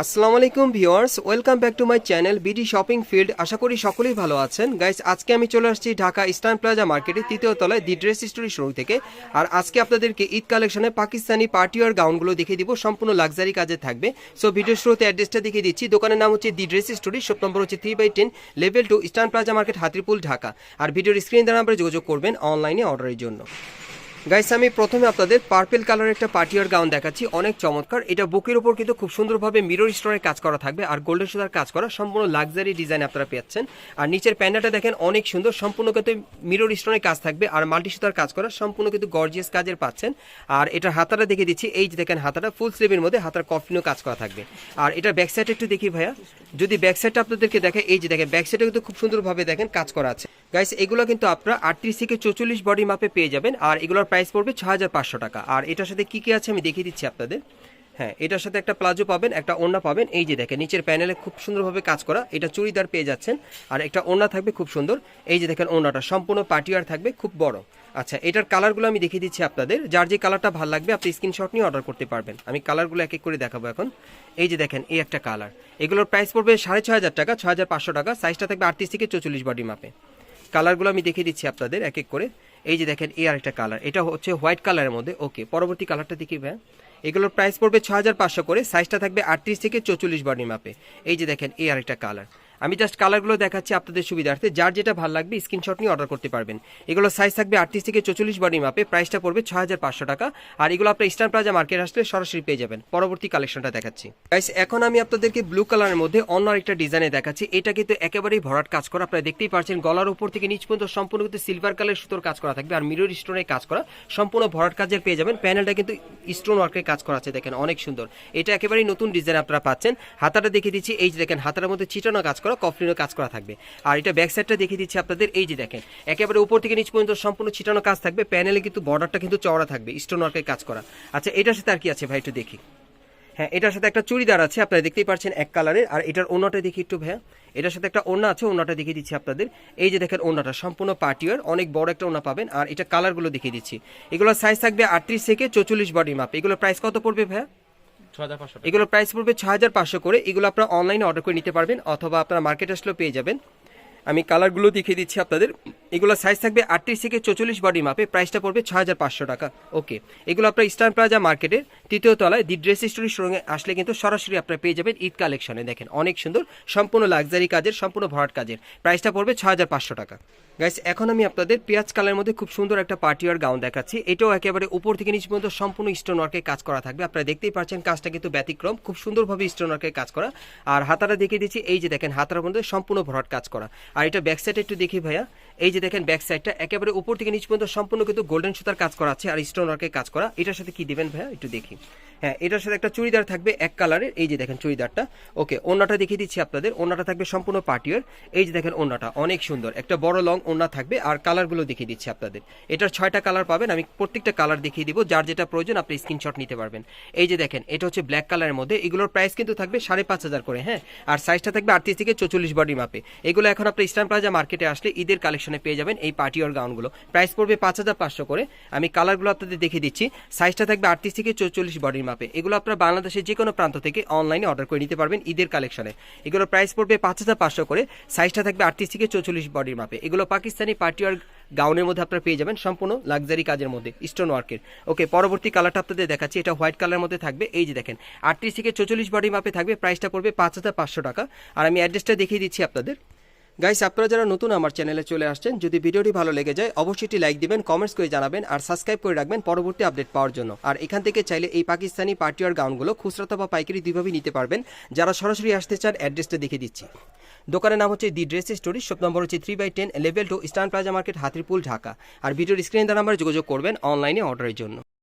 আসসালামু আলাইকুম viewers, welcome back to my channel BD shopping field আশা করি সকলেই ভালো আছেন। গাইস, আজকে আমি চলে আসছি ঢাকা ইস্টার্ন প্লাজা মার্কেটের তৃতীয় তলায় দি ড্রেস স্টোরি শোরুম থেকে। আর আজকে আপনাদেরকে ঈদ কালেকশনে পাকিস্তানি পার্টিওয়ার গাউনগুলো দেখিয়ে দিব। সম্পূর্ণ লাক্সারি কাজে থাকবে। সো ভিডিও শুরুতে অ্যাড্রেসটা দেখিয়ে দিচ্ছি। দোকানের নাম হচ্ছে the dress story, shop number হচ্ছে three by ten level two Eastern Plaza market, Hatirpul, Dhaka. আর ভিডিওর স্ক্রিন দ্বারা আমরা যোগাযোগ করবেন অনলাইনে অর্ডারের জন্য। গাইস আমি প্রথমে আপনাদের পার্পেল কালারের একটা পার্টিয়ার গাউন দেখাচ্ছি। অনেক চমৎকার। এটা বুকের উপর কিন্তু খুব সুন্দরভাবে মিরর স্টোনের কাজ করা থাকবে আর গোল্ডেন সুতার কাজ করা সম্পূর্ণ লাক্সারি ডিজাইন আপনারা পেয়েছেন। আর নিচের প্যান্ডাটা দেখেন, অনেক সুন্দর, সম্পূর্ণ কিন্তু মিরর স্টোনের কাজ থাকবে আর মাল্টি সুতার কাজ করা সম্পূর্ণ কিন্তু গর্জিয়াস কাজের পাচ্ছেন। আর এটার হাতাটা দেখে দিচ্ছি, এই যে দেখেন হাতাটা ফুল স্লিভের মধ্যে হাতার কফিনও কাজ করা থাকবে। আর এটা ব্যাক সাইড একটু দেখি ভাইয়া। যদি ব্যাক সাইডটা আপনাদেরকে দেখে এই যে দেখেন ব্যাক সাইডে কিন্তু খুব সুন্দরভাবে দেখেন কাজ করা আছে। গাইস এগুলো কিন্তু আপনারা আটত্রিশ থেকে চৌচল্লিশ বডি মাপে পেয়ে যাবেন, আর এগুলোর প্রাইস পড়বে ছ হাজার পাঁচশো টাকা। আর এটার সাথে কি কি আছে আমি দেখিয়ে দিচ্ছি আপনাদের। হ্যাঁ এটার সাথে একটা প্লাজো পাবেন, একটা ওড়না পাবেন। এই যে দেখেন, নিচের প্যানেলে খুব সুন্দরভাবে কাজ করা। এটা চুড়িদার পেয়ে যাচ্ছেন, আর একটা ওড়না থাকবে খুব সুন্দর। এই যে দেখেন ওড়নাটা, সম্পূর্ণ পাটিয়ার থাকবে, খুব বড়। আচ্ছা এটার কালারগুলো আমি দেখিয়ে দিচ্ছি আপনাদের। যার যে কালারটা ভালো লাগবে, আপনি স্ক্রিনশট নিয়ে অর্ডার করতে পারবেন। আমি কালারগুলো এক এক করে দেখাবো এখন। এই যে দেখেন, এই একটা কালার এগুলোর প্রাইস পড়বে সাড়ে ছ হাজার টাকা ছ হাজার পাঁচশো টাকা। সাইজটা থাকবে আটত্রিশ থেকে চৌচল্লিশ বডি মাপে কালারগুলো আমি দেখিয়ে দিচ্ছি আপনাদের, এক এক করে। এই যে দেখেন, এই আরেকটা কালার। এটা হচ্ছে হোয়াইট কালারের মধ্যে। ওকে, পরবর্তী কালারটা দেখি ভাই এগুলোর প্রাইস পড়বে ছ হাজার পাঁচশো করে। সাইজটা থাকবে আটত্রিশ থেকে চৌচল্লিশ বডি মাপে। এই যে দেখেন, এই আরেকটা কালার। আমি জাস্ট কালারগুলো দেখাচ্ছি আপনাদের সুবিধার্থে। যার যেটা ভালো লাগবে স্ক্রিনশট নিয়ে অর্ডার করতে পারবেন। এগুলো সাইজ থাকবে আটত্রিশ থেকে চৌচল্লিশ বডি মাপে প্রাইসটা পড়বে ছ হাজার পাঁচশো টাকা। আর এগুলো আপনার ইস্টার্ন প্লাজা মার্কেট আসলে সরাসরি পেয়ে যাবেন। পরবর্তী কালেকশনটা দেখাচ্ছি। গাইস এখন আমি আপনাদেরকে ব্লু কালারের মধ্যে অন্য আরেকটা ডিজাইনে দেখাচ্ছি। এটা কিন্তু একেবারেই ভরাট কাজ করা। আপনারা দেখতেই পাচ্ছেন গলার উপর থেকে নিচ পর্যন্ত সম্পূর্ণ কিন্তু সিলভার কালার সুতোর কাজ করা থাকবে। আর মিরর স্টোনের কাজ করা। সম্পূর্ণ ভরাট কাজের পেয়ে যাবেন। প্যানেলটা কিন্তু স্টোন ওয়ার্কের কাজ করা আছে, দেখেন। অনেক সুন্দর। এটা একেবারেই নতুন ডিজাইন আপনারা পাচ্ছেন। হাতাটা দেখিয়ে দিচ্ছি। এই যে দেখেন হাতার মধ্যে চিটানো কাজ করা। কফলিনো কাজ করা থাকবে। আর এটা ব্যাক সাইডটা দেখিয়ে দিচ্ছি আপনাদের, এই যে দেখেন, একেবারে উপর থেকে নিচ পর্যন্ত সম্পূর্ণ ছিটানো কাজ থাকবে প্যানেলে কিন্তু বর্ডারটা কিন্তু চওড়া থাকবে স্টোন ওয়ার্কের কাজ করা। আচ্ছা এটার সাথে আর কি আছে ভাই একটু দেখি? হ্যাঁ এটার সাথে একটা চুড়িদার আছে, আপনারা দেখতেই পাচ্ছেন এক কালারের আর এটার ওনাটা দেখি একটু ভাইয়া। এটার সাথে একটা ওনা আছে ওনাটা দেখিয়ে দিচ্ছি আপনাদের। এই যে দেখেন ওনাটা সম্পূর্ণ পার্টিয়ার অনেক বড় একটা ওনা পাবেন। আর এটা কালারগুলো দেখিয়ে দিচ্ছি। এগুলোর সাইজ থাকবে আটত্রিশ থেকে চৌচল্লিশ বডি মাপ এগুলোর প্রাইস কত পড়বে ভাইয়া? এগুলোর প্রাইস পড়বে ছ হাজার পাঁচশো করে। এগুলো আপনারা অনলাইনে অর্ডার করে নিতে পারবেন অথবা আপনারা মার্কেট আসলেও পেয়ে যাবেন। আমি কালারগুলো দেখিয়ে দিচ্ছি আপনাদের। এগুলো সাইজ থাকবে আটত্রিশ থেকে চৌচল্লিশ বডি মাপে প্রাইসটা পড়বে ছ হাজার পাঁচশো টাকা। ওকে এগুলো আপনার ইস্টার্ন প্লাজা মার্কেটের তৃতীয় তলায় দি ড্রেস স্টোরির সঙ্গে আসলে কিন্তু সরাসরি আপনারা পেয়ে যাবেন ঈদ কালেকশনে দেখেন, অনেক সুন্দর, সম্পূর্ণ লাক্সারি কাজের, সম্পূর্ণ ভরাট কাজের। প্রাইসটা পড়বে ছ হাজার পাঁচশো টাকা। গাইস এখন আমি আপনাদের পেঁয়াজ কালারের মধ্যে খুব সুন্দর একটা পার্টিওয়ার গাউন দেখাচ্ছি। এটাও একেবারে উপর থেকে নিচ পর্যন্ত সম্পূর্ণ স্টোন ওয়ার্কের কাজ করা থাকবে। আপনারা দেখতেই পাচ্ছেন কাজটা কিন্তু ব্যতিক্রম, খুব সুন্দরভাবে স্টোন ওয়ার্কের কাজ করা। আর হাতাটা দেখিয়ে দিচ্ছি, এই যে দেখেন, হাতার মধ্যে সম্পূর্ণ ভরাট কাজ করা। আর এটা ব্যাক সাইডে একটু দেখি ভাইয়া, এই যে দেখেন ব্যাক সাইডটা একেবারে উপর থেকে নিচ পর্যন্ত সম্পূর্ণ কিন্তু গোল্ডেন সুতার কাজ করা আছে, আর স্টোন ওয়ার্কের কাজ করা। এটার সাথে কি দিবেন ভাইয়া? একটু দেখি। হ্যাঁ এটার সাথে একটা চুড়িদার থাকবে এক কালারের, এই যে দেখেন চুড়িদারটা। ওকে ওনাটা দেখিয়ে দিচ্ছি আপনাদের। ওনাটা থাকবে সম্পূর্ণ পার্টিওর। এই যে দেখেন ওনাটা অনেক সুন্দর। একটা বড় লং ওনা থাকবে আর কালারগুলো দেখিয়ে দিচ্ছি আপনাদের। এটার ছয়টা কালার পাবেন, আমি প্রত্যেকটা কালার দেখিয়ে দিব, যার যেটা প্রয়োজন আপনি স্ক্রিনশট নিতে পারবেন। এই যে দেখেন, এটা হচ্ছে ব্ল্যাক কালারের মধ্যে, এগুলোর প্রাইস কিন্তু থাকবে সাড়ে পাঁচ হাজার করে হ্যাঁ? আর সাইজটা থাকবে আটত্রিশ থেকে চৌচল্লিশ বডি মাপে এগুলো এখন আপনি ইস্টার্ন প্লাজা মার্কেটে আসলে ঈদের কালেকশনে পেয়ে যাবেন এই পার্টিয়ার গাউনগুলো প্রাইস পড়বে পাঁচ হাজার পাঁচশো করে। আমি কালারগুলো আপনাদের দেখিয়ে দিচ্ছি। সাইজটা থাকবে আটত্রিশ থেকে চৌচল্লিশ বডির এগুলো আপনার বাংলাদেশের যে কোনো প্রান্ত থেকে অনলাইনে অর্ডার করে নিতে পারবেন ঈদের কালেকশনে এগুলোর প্রাইস পড়বে পাঁচ হাজার পাঁচশো করে। সাইজটা থাকবে আটত্রিশ থেকে চৌচল্লিশ বডির মাপে। এগুলো পাকিস্তানি পার্টিয়ার গাউনের মধ্যে আপনারা পেয়ে যাবেন সম্পূর্ণ লাক্সারি কাজের মধ্যে স্টোন ওয়ার্কের ওকে পরবর্তী কালারটা আপনাদের দেখাচ্ছি। এটা হোয়াইট কালারের মধ্যে থাকবে। এই যে দেখেন, আটত্রিশ থেকে চৌচল্লিশ বডি মাপে থাকবে। প্রাইসটা পড়বে পাঁচ হাজার পাঁচশো টাকা। আর আমি অ্যাড্রেসটা দেখিয়ে দিচ্ছি আপনাদের। গাইস আপনারা যারা নতুন আমার চ্যানেলে চলে আসছেন, যদি ভিডিওটি ভালো লেগে যায়, অবশ্যই একটি লাইক দিবেন কমেন্টস করে জানাবেন, আর সাবস্ক্রাইব করে রাখবেন পরবর্তী আপডেট পাওয়ার জন্য। আর এখান থেকে চাইলে এই পাকিস্তানি পার্টিয়ার গাউনগুলো খুচরা বা পাইকারি দুইভাবেই নিতে পারবেন। যারা সরাসরি আসতে চান অ্যাড্রেসটা দেখে দিচ্ছি। দোকানের নাম হচ্ছে the dress story shop number হচ্ছে three by ten level two Eastern Plaza market Hatirpul, Dhaka. আর ভিডিওর স্ক্রিন দ্বারা নাম্বারে যোগাযোগ করবেন অনলাইনে অর্ডারের জন্য।